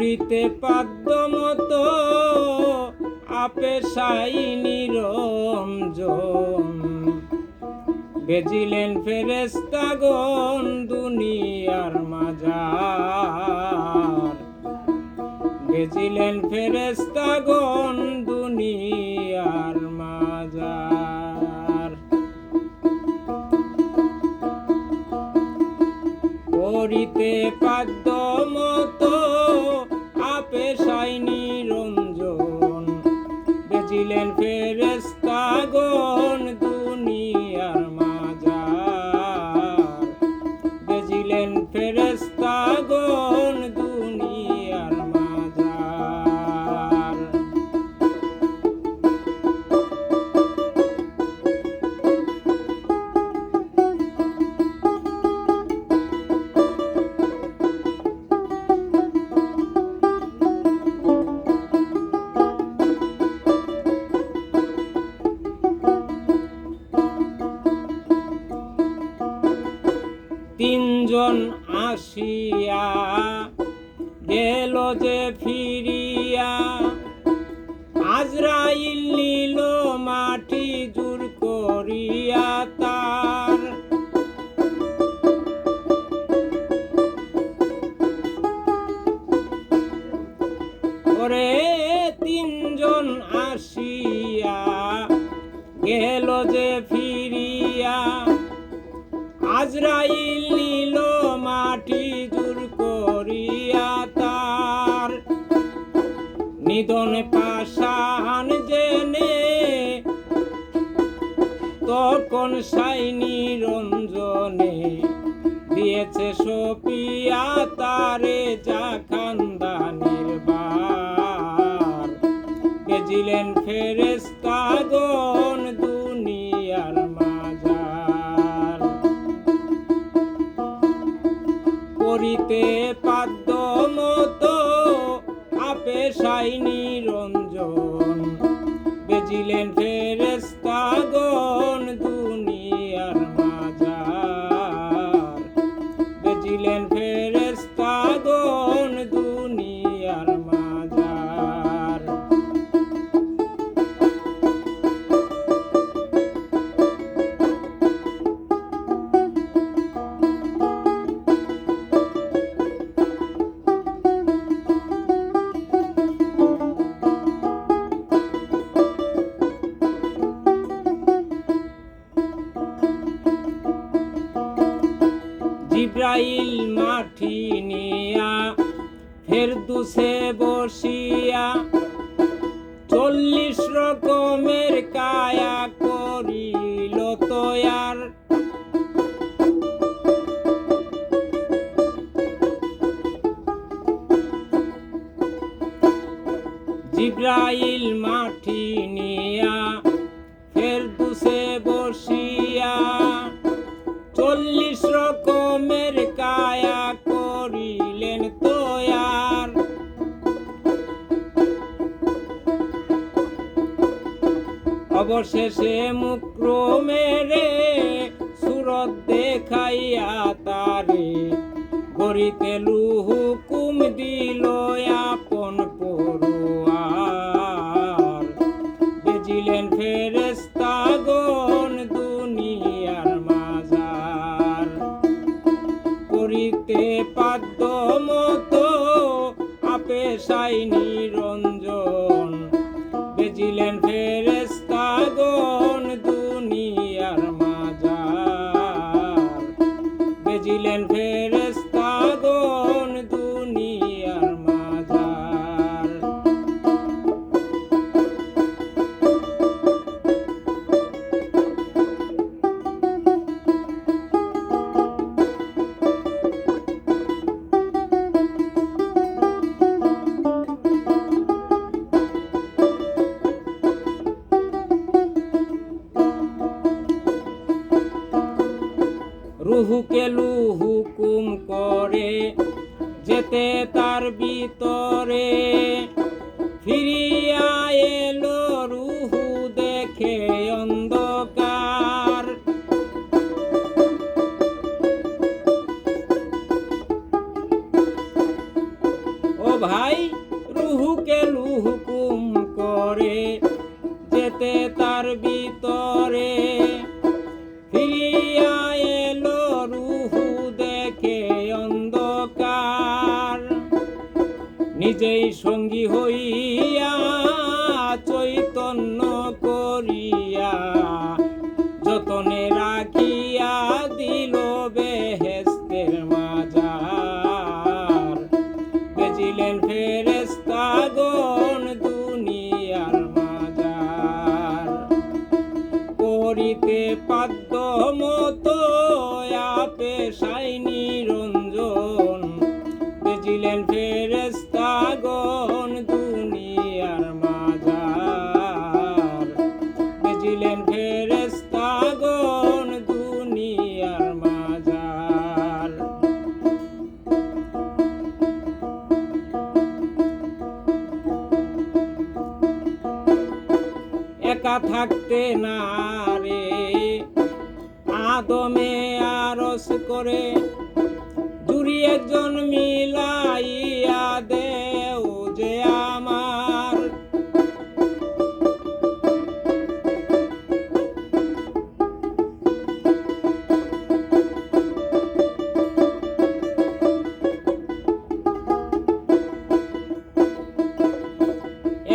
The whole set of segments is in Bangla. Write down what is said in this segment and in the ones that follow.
করিতে পাদ্য মতো আপে সাই নিরঞ্জন বেজিলেন ফেরেস্তাগণ দুনিয়ার মাজার। বেজিলেন ফেরেস্তাগণ দুনিয়ার মাজার। করিতে পাদ্য তিনজন আসিয়া গেল যে ফিরিয়া। আজরাইল নীল মাটি জুর করিয়া তার। ওরে তিনজন আসিয়া গেল যে ফিরিয়া। আজরাইল নীল মাটি দূর করিয়া তার। নিধন পাশান জেনে তখন সাই নিরঞ্জনে দিয়েছে সপিয়া তারে যা খানদানের বার। গেছিলেন ফেরেস্তাগণ দুনিয়ার করিতে পাদ্য মতো আপে সাই নিরঞ্জন বেজিলেন ফেরেস্তাগণ জিব্রাইল মাঠি নিয়া ফের দুসে বসিয়া চল্লিশ রকমের কায়া করিল তয়ার অবশেষে মুক্রমেরে সুরত দেখাইয়া তারে। গরিতে লুহুকুম দিল আপন পড়ুয়ার বেজিলেন ফেরেস্তাগণ দুনিয়ার মাজার। করিতে পাদ্য মতো আপে সাই বেজিলেন রুহুকে লুহুকুম করে যেতে তার ভিতরে ফিরিয়া এলো নিজেই সঙ্গী হইয়া থাকতে না রে। আদমে আরস করে দূরি একজন মিলাইয়া দেও যে আমার।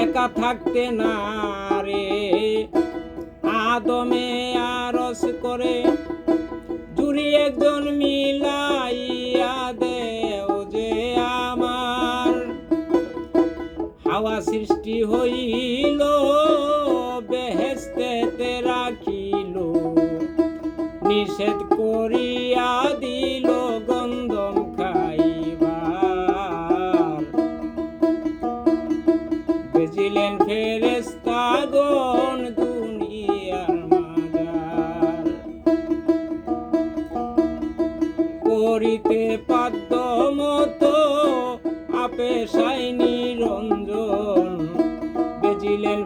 একা থাকতে না রে। আদমে আরস করে। জুড়ি একজন মিলাইয়া দেও যে আমার। হাওয়া সৃষ্টি হই দিতে পাদ্য মতো আপে সাইনি রঞ্জন বেজিলেন